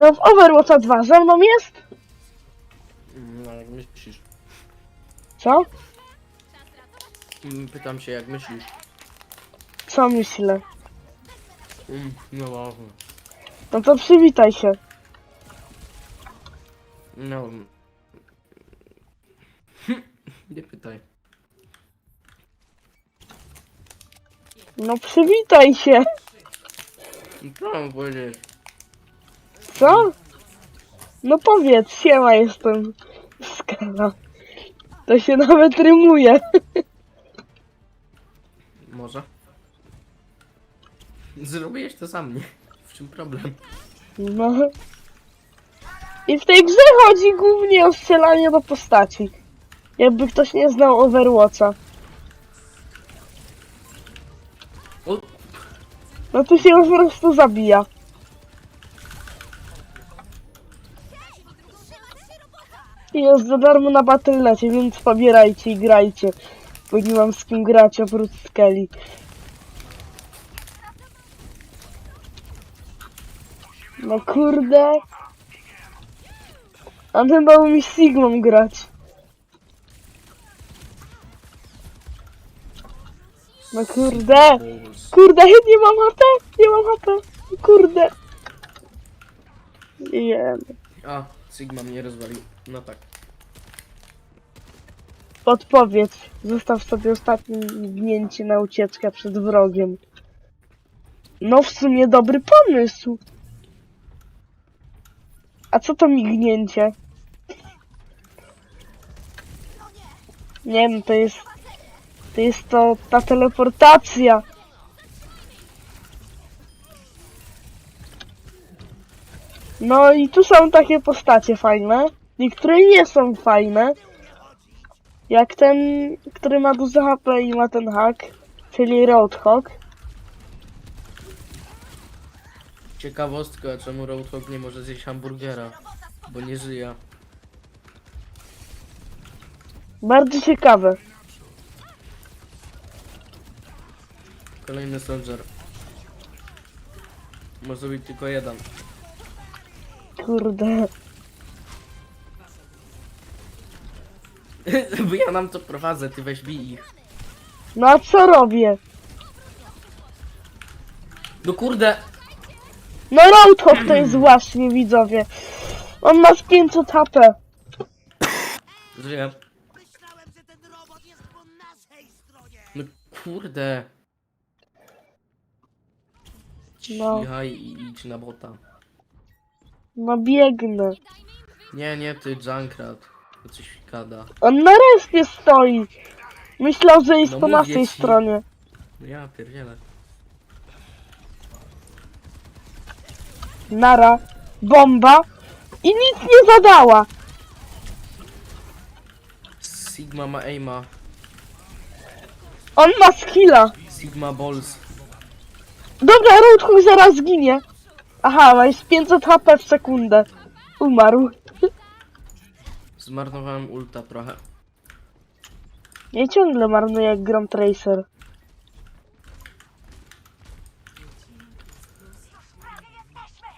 No w Overwatcha 2 ze mną jest? Mm, No jak myślisz? Co? Mm, Pytam się jak myślisz. Co myślę? Mm, No ważne. No to przywitaj się. No. Nie pytaj. No przywitaj się. No Co mam powiedzieć? Co? No powiedz, siema jestem. Skala. To się nawet rymuje. Może? Zrobiłeś to sam, nie? W czym problem? No. I w tej grze chodzi głównie o strzelanie do postaci. Jakby ktoś nie znał Overwatcha. O, No to się po prostu zabija. Jest za darmo na Battle.necie, więc pobierajcie i grajcie. Bo nie mam z kim grać oprócz Skelly. No kurde. A ten dał mi Sigmą grać. No kurde. Kurde, nie mam HP, nie mam HP. Kurde. Nie. A, Sigma mnie rozwalił. No tak. Podpowiedź. Zostaw sobie ostatnie mignięcie na ucieczkę przed wrogiem. No w sumie dobry pomysł. A co to mignięcie? Nie wiem, to jest... To jest to ta teleportacja. No i tu są takie postacie fajne. Niektóre nie są fajne. Jak ten, który ma duże HP i ma ten hack, czyli Roadhog. Ciekawostka, czemu Roadhog nie może zjeść hamburgera? Bo nie żyje. Bardzo ciekawe. Kolejny soldier. Może być tylko jeden. Kurde. Bo ja nam to prowadzę, ty weź bij ich. No a co robię? No kurde! No Roadhog to jest właśnie, widzowie. On ma z 500 HP. Żyję. Myślałem, że ten robot jest po naszej stronie. No kurde. No. Cichaj i idź na bota. No biegnę. Nie, nie, ty Junkrat. To coś gada. On na stoi. Myślał, że jest No po mówię naszej ci. stronie. No ja pierdzielę. Nara. Bomba. I nic nie zadała. Sigma ma aima. On ma skilla. Sigma balls. Dobra, Roadhog zaraz zginie. Aha, ma jest 500 HP w sekundę. Umarł. Zmarnowałem ulta trochę. Ja ciągle marnuję jak gram Tracer.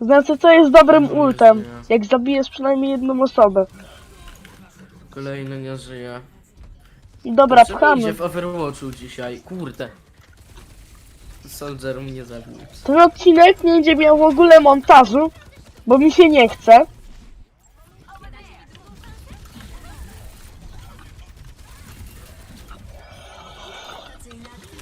Znaczy, co jest dobrym ultem? Jak zabijesz przynajmniej jedną osobę. Kolejny nie żyje. Dobra, pchamy. idzie w Overwatchu dzisiaj? Kurde. Soldier mnie zabił. Ten odcinek nie będzie miał w ogóle montażu, bo mi się nie chce.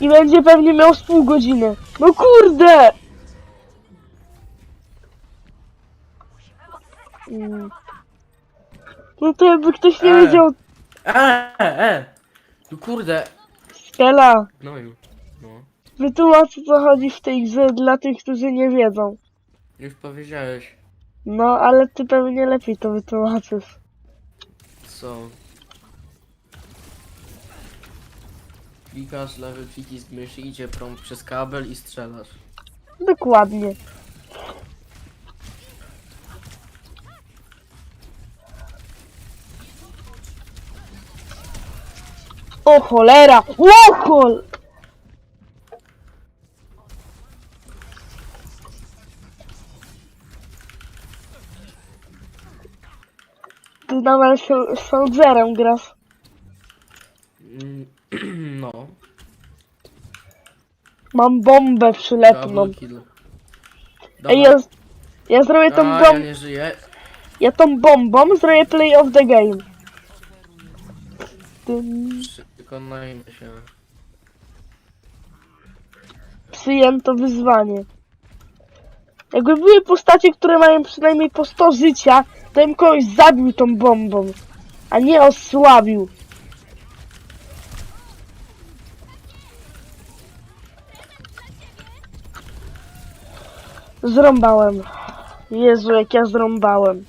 I będzie pewnie miał z pół godziny. No kurde! Mm. No to jakby ktoś nie E. wiedział, Eee, e! No kurde. Skela, No już. No. wytłumacz o co chodzi w tej grze dla tych, którzy nie wiedzą. Już powiedziałeś. No, ale ty pewnie lepiej to wytłumaczysz. Co? Klikasz lewy przycisk myszy, idzie prąd przez kabel i strzelasz. Dokładnie. O cholera! Łochol! Ty nadal sol- soldierem grasz. Mm, No, Mam bombę przylepną. double kill. Ej, ja, ja zrobię tą A, ja bombę. nie żyję. Ja tą bombą zrobię play of the game. Tym Przekonajmy się. przyjęto wyzwanie. Jakby były postacie, które mają przynajmniej po 100 życia, to bym kogoś zabił tą bombą, a nie osłabił. Zrąbałem. Jezu, jak ja zrąbałem.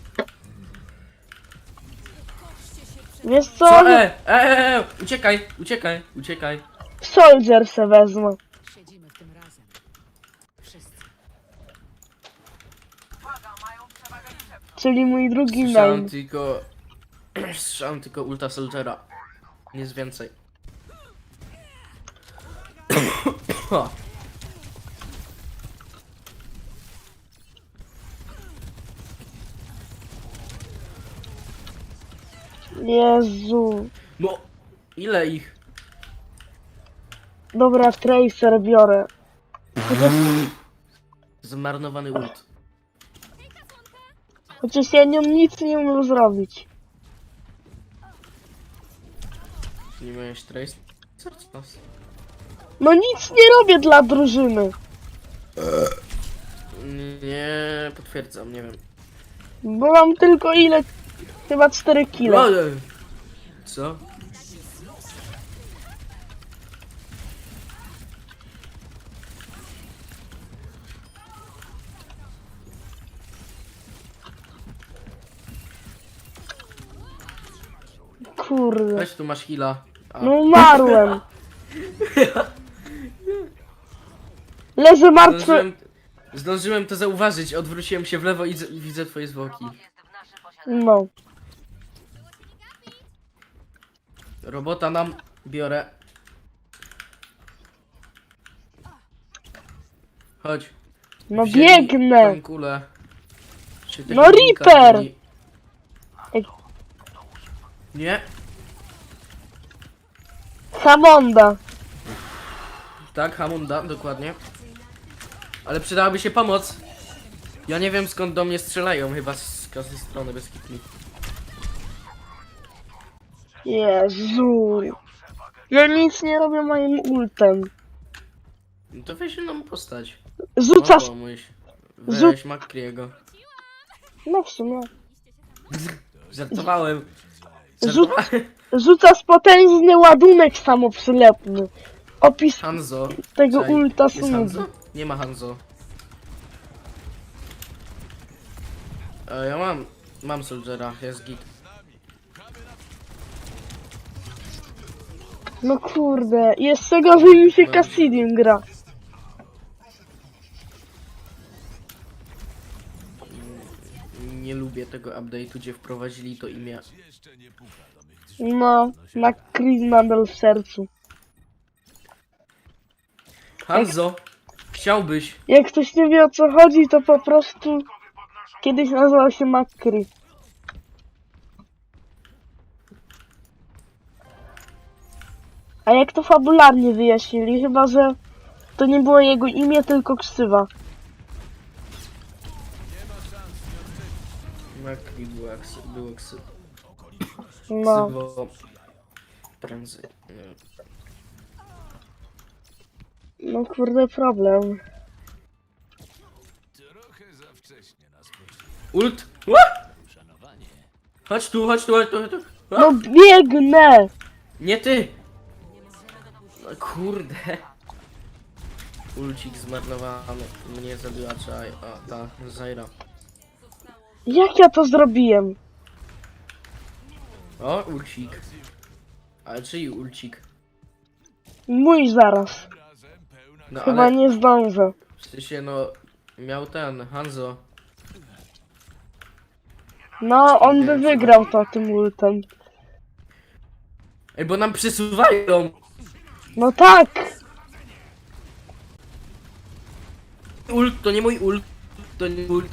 Wiesz co? Co? E, e, e, e, uciekaj, uciekaj, uciekaj. Soldier se wezmę. Siedzimy w tym razem. Wszyscy. Czyli mój drugi name. tylko... Słyszałem tylko ulta soldiera. Nic więcej. Jezu. No, ile ich? Dobra, Tracer biorę. Zmarnowany ult. Chociaż ja nią nic nie umiem zrobić. Nie miałeś trace? Co? No nic nie robię dla drużyny. Nie, potwierdzam, nie wiem. Bo mam tylko ile? Chyba 4 kile. Ale- Co? Kurde. Weź tu masz heala. A. No umarłem. Leżę martwy. Zdążyłem, zdążyłem to zauważyć, odwróciłem się w lewo i, z- i widzę twoje zwłoki. No. Robota nam biorę. Chodź. No Wzięli biegnę. tą kulę. Czy No Reaper! wzięli. Ej. Nie, Hamonda. tak, Hamunda, dokładnie. Ale przydałaby się pomoc. Ja nie wiem skąd do mnie strzelają, chyba z każdej strony bez kitu. Jezu. Ja nic nie robię moim ultem. No to weź inną postać. Rzucasz. No pomyśl. Weź Makriego. No w sumie. Żartowałem. Żartowałem. Rzucasz potężny ładunek samoprzylepny. Opis Hanzo. tego Czekaj, ulta Jest. Hanzo? Nie ma Hanzo. E, ja mam, mam Soldiera, jest git. No kurde. Jeszcze gorzej mi się Cassidium gra. Nie lubię tego update'u, gdzie wprowadzili to imię. No. Na Chris nadal w sercu. Hanzo! Chciałbyś? Jak ktoś nie wie o co chodzi, to po prostu kiedyś nazywał się McCree. A jak to fabularnie wyjaśnili, chyba że to nie było jego imię, tylko ksywa. Makri było, ksy, było ksy, No. ksywo. Prędzej. No kurde problem. Ult! Ła! Chodź tu, chodź tu, chodź tu, chodź tu. Ła! No biegnę! Nie ty! Kurde. Ulcik zmarnowany. Mnie zabiła czaj. A ta, Zaira. Jak ja to zrobiłem? O, ulcik. Ale czyj ulcik? Mój zaraz. No Chyba ale nie zdążę. w sensie no miał ten, Hanzo. No, on by wygrał to tym ultem. Ej, bo nam przesuwają! No tak! Ult, to nie mój ult. To nie ult.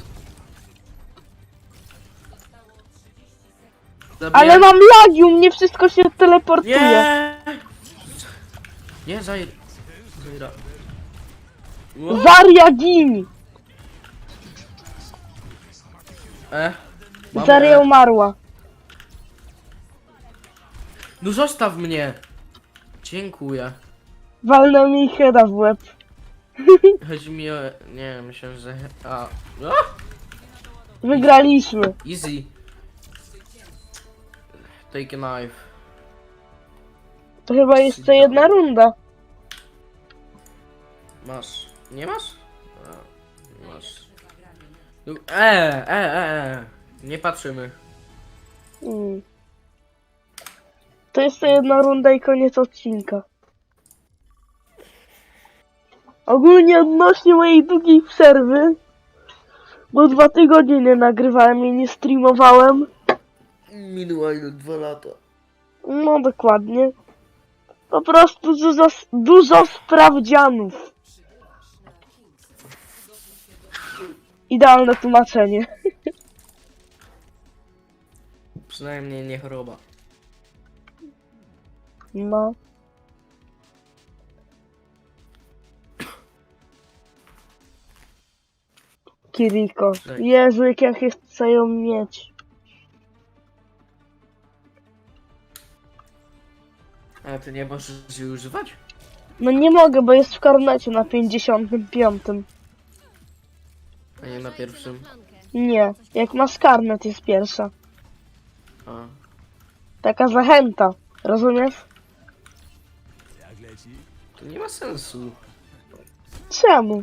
Zabiję. Ale mam lagi, u mnie wszystko się teleportuje. Nie! Nie, Zair. Zaira. Ło- Zaria gin! E. Zaria E. umarła. No zostaw mnie! Dziękuję. Walnął mi heada w łeb. Chodzi mi o... Nie, myślałem, że... A... A! Wygraliśmy. Easy. Take a knife. To chyba jeszcze jedna runda. Masz. Nie masz? A, masz. No, E, e, e, e. Nie patrzymy. Mm. To jeszcze jedna runda i koniec odcinka. Ogólnie odnośnie mojej długiej przerwy, bo dwa tygodnie nie nagrywałem i nie streamowałem. Minęło ile? Dwa lata. No dokładnie. Po prostu dużo, dużo sprawdzianów. Idealne tłumaczenie. Przynajmniej nie choroba. No. Kiriko. Tak. Jezu, jak ja chcę ją mieć. A ty nie możesz jej używać? No nie mogę, bo jest w karnecie na 55. A nie na pierwszym. Nie, jak masz karnet jest pierwsza. A. Taka zachęta. Rozumiesz? Nie ma sensu. Czemu?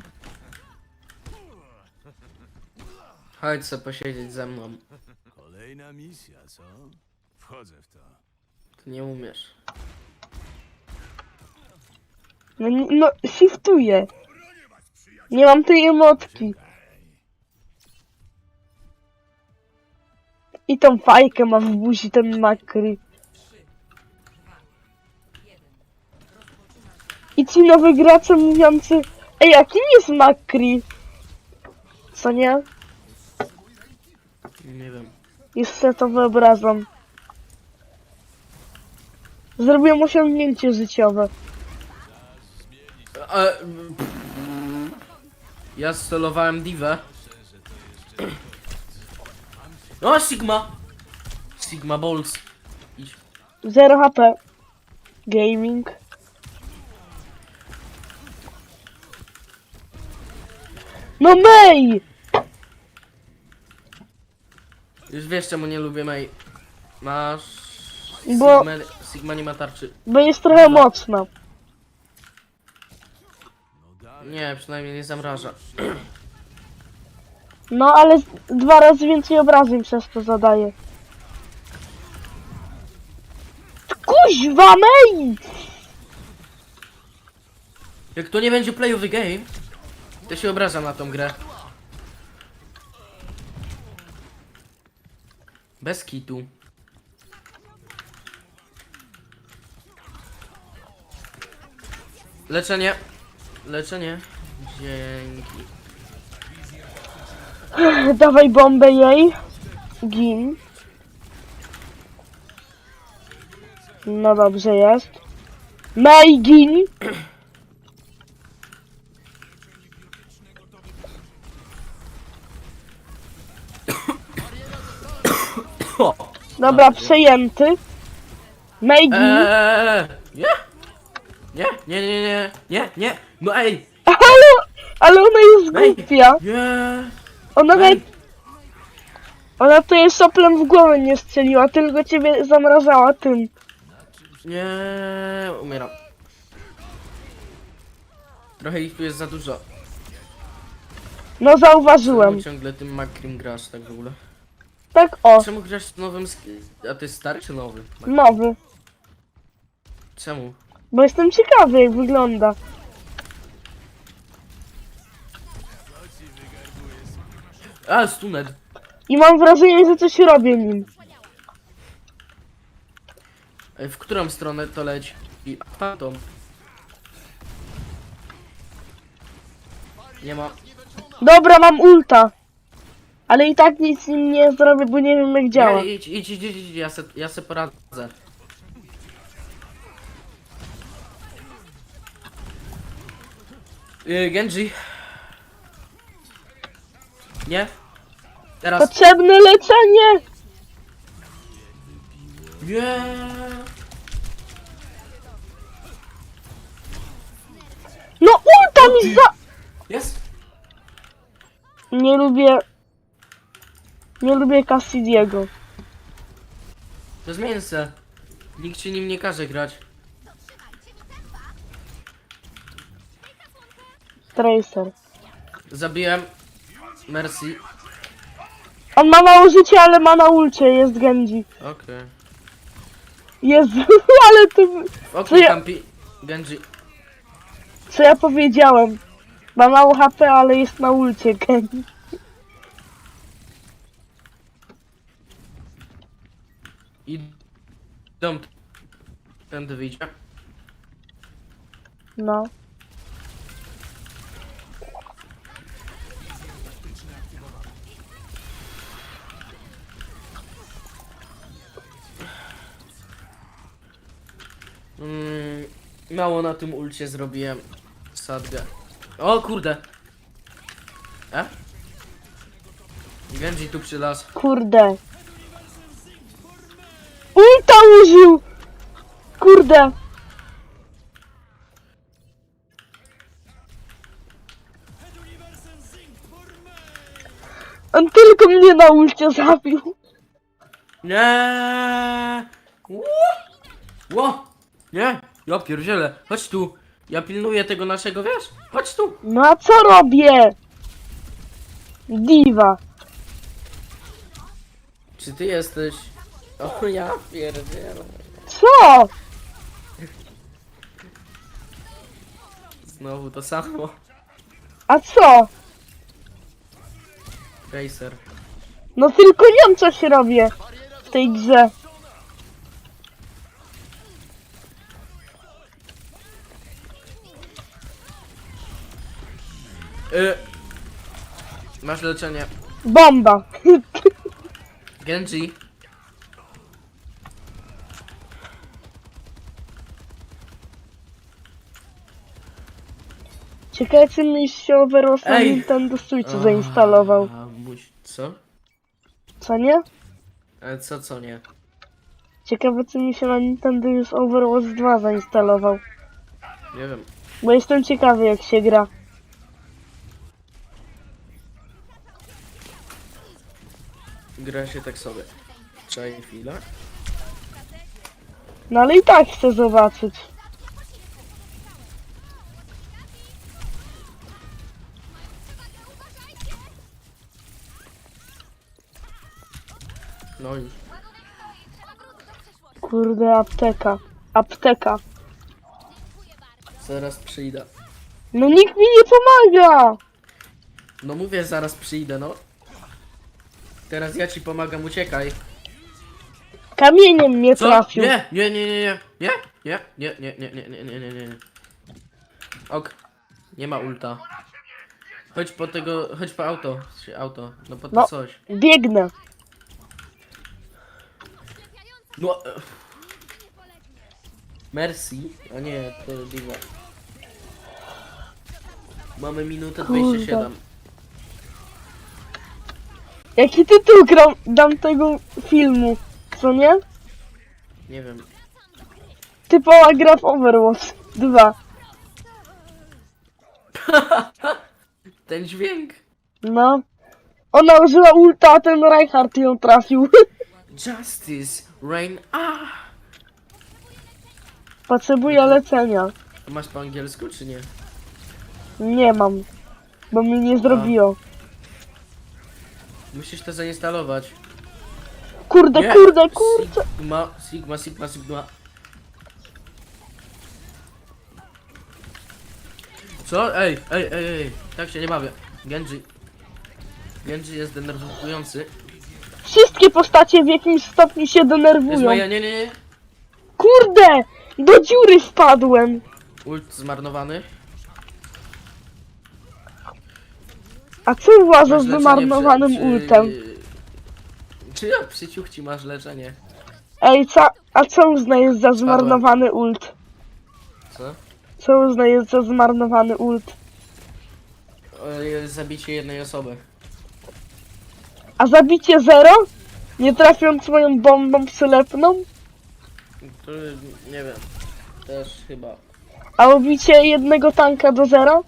Chodź se posiedzieć ze mną. Kolejna misja, co? Wchodzę w to. Ty nie umiesz. No, nie- no shiftuję. Nie mam tej emotki. I tą fajkę ma w buzi ten makry. Ci nowy gracze mówiący Ej, jaki jest makry? Co nie? Nie wiem. Już sobie to wyobrażam. Zrobiłem osiągnięcie życiowe. A, ja stelowałem Divę. O, Sigma! Sigma Balls. Idź. 0 HP. Gaming. No May! Już wiesz czemu nie lubię May. Masz... Bo- Sigma, Sigma nie ma tarczy. Bo jest trochę mocna. Nie, przynajmniej nie zamraża. No ale z- dwa razy więcej obrażeń przez to zadaje. Kuźwa May! Jak to nie będzie play of the game, to się obraża na tą grę. Bez kitu. Leczenie. Leczenie. Dzięki. Dawaj bombę jej. Gin. No dobrze jest. May gin. Dobra, przejęty. May gin. Eee, nie? Nie, nie, nie, nie, nie, nie, no ej, Ale, ale ona jest Ej. głupia. nie, Ona ej, nawet, ona to jest soplem w głowę nie strzeliła, tylko ciebie zamrażała tym. nie, umieram. Trochę ich tu jest za dużo. No zauważyłem. Czemu ciągle tym Macrim grasz tak w ogóle? Tak o, Czemu grasz z nowym sk- A to jest stary czy nowy? nowy. Czemu? Bo jestem ciekawy jak wygląda. A, stunet. I mam wrażenie, że coś robię nim. Ej, W którą stronę to leci? I tamtą. Nie ma. Dobra, mam ulta. Ale i tak nic im nie zrobię, bo nie wiem jak działa. Nie, idź, idź, idź, idź, idź, ja se, ja se poradzę. Yy, Genji. Nie? Teraz. Potrzebne leczenie! Nie. No ulta mi za... Jest? Nie lubię... Nie lubię Cassidiego. To zmień se. Nikt ci nim nie każe grać. Tracer. Zabiłem. Mercy. On ma mało życia, ale ma na ulcie, jest Genji. Okej. Jezu, ale to... Okay. Co ja- Kampi. Genji. Co ja powiedziałem? Ma mało HP, ale jest na ulcie Genji. I dom. Tędy wyjdzie. No. Mm, mało na tym ulcie zrobiłem. Sadgę. O kurde. E? Genji tu przylas. Kurde. Użył! Kurde. On tylko mnie na ulcie zabił. Nie. Ło! Ło! Nie! Ja pierdzielę. Chodź tu. Ja pilnuję tego naszego, wiesz? Chodź tu. No a co robię? Diva. Czy ty jesteś? O ja pierdzielę. Co? Znowu to samo. A co? Racer. No tylko wiem coś robię w tej grze. Y Masz leczenie. Bomba. Genji. Ciekawe czy mi się Overwatch na Ej! Nintendo Switchu zainstalował. A. Co? Co nie? Ale co, co nie? Ciekawe czy mi się na Nintendo już Overwatch 2 zainstalował. Nie wiem. Bo jestem ciekawy jak się gra. Gra się tak sobie. Czaj chwilę. No ale i tak chcę zobaczyć. No już. Kurde, apteka. Apteka. Zaraz przyjdę. No nikt mi nie pomaga! No mówię, zaraz przyjdę, no. Teraz ja ci pomagam, uciekaj. Kamieniem mnie Co? trafił. Nie, nie, nie, nie, nie, nie, nie, nie, nie, nie, nie, nie, nie, nie, nie. Ok, nie ma ulta. Chodź po tego, chodź po auto, auto, no po to No. coś. Biegnę. No. e. Mercy, a nie, to Diva. Mamy minutę Kurde. 27. Jaki tytuł gram, dam tego filmu? Co nie? Nie wiem. Typowa gra w Overwatch 2. Ten dźwięk. No. Ona użyła ulta, a ten Reinhardt ją trafił. Justice, Rain, ah! Potrzebuję leczenia. To Masz po angielsku czy nie? Nie mam. Bo mi nie zrobiło. Musisz to zainstalować. Kurde, Nie. kurde, kurde. Sigma, Sigma, Sigma, Sigma. Co? Ej, ej, ej, ej, tak się nie bawię. Genji. Genji jest denerwujący. Wszystkie postacie w jakimś stopniu się Jest denerwują. moja, nie, nie, nie. Kurde! Do dziury wpadłem. Ult zmarnowany. A co uważasz Masz z leczenie wymarnowanym przy- przy- ultem? Czy jak przy ciuchci masz leczenie? Ej, co, a co uznajesz za zmarnowany ult? Co? Co uznajesz za zmarnowany ult? E, Zabicie jednej osoby. A zabicie zero? Nie trafiąc moją bombą przylepną? To nie wiem. Też chyba. A ubicie jednego tanka do zera?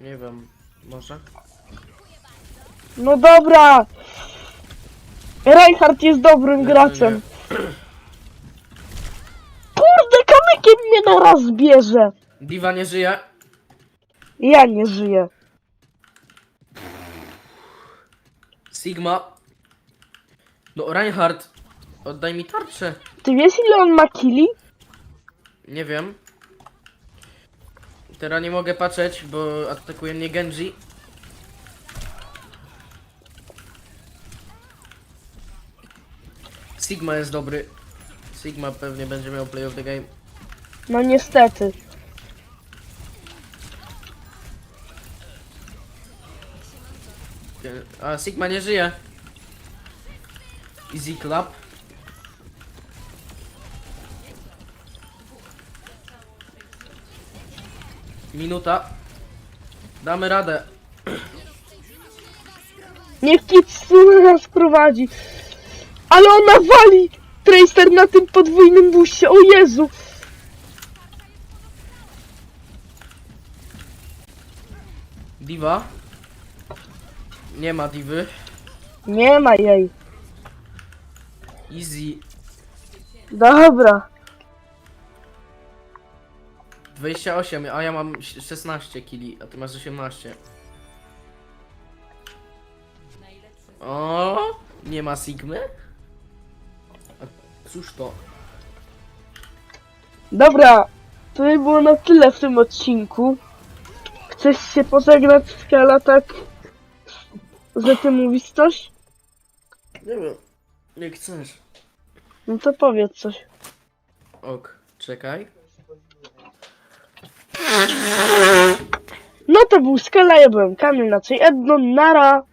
Nie wiem. Może? No dobra! Reinhardt jest dobrym graczem. Kurde, kamykiem mnie na raz bierze! Diva nie żyje. Ja nie żyję. Sigma. No Reinhardt. Oddaj mi tarczę. Ty wiesz ile on ma killi? Nie wiem. Teraz nie mogę patrzeć, bo atakuje mnie Genji. Sigma jest dobry. Sigma pewnie będzie miał play of the game. No niestety. A Sigma nie żyje. Easy clap. Minuta. Damy radę. Niech Kitsune nas prowadzi. Ale ona wali! Tracer na tym podwójnym buście, o Jezu! Diva. Nie ma divy. Nie ma jej. Easy. Dobra. 28, a ja mam 16 kili, a ty masz 18. O, nie ma Sigmy? A cóż to? Dobra. To by było na tyle w tym odcinku. Chcesz się pożegnać z Kala, tak? Że ty mówisz coś? Nie wiem. Nie chcesz. No to powiedz coś. Ok, czekaj. No to był Skala, ja byłem Kamil, na Edno, nara!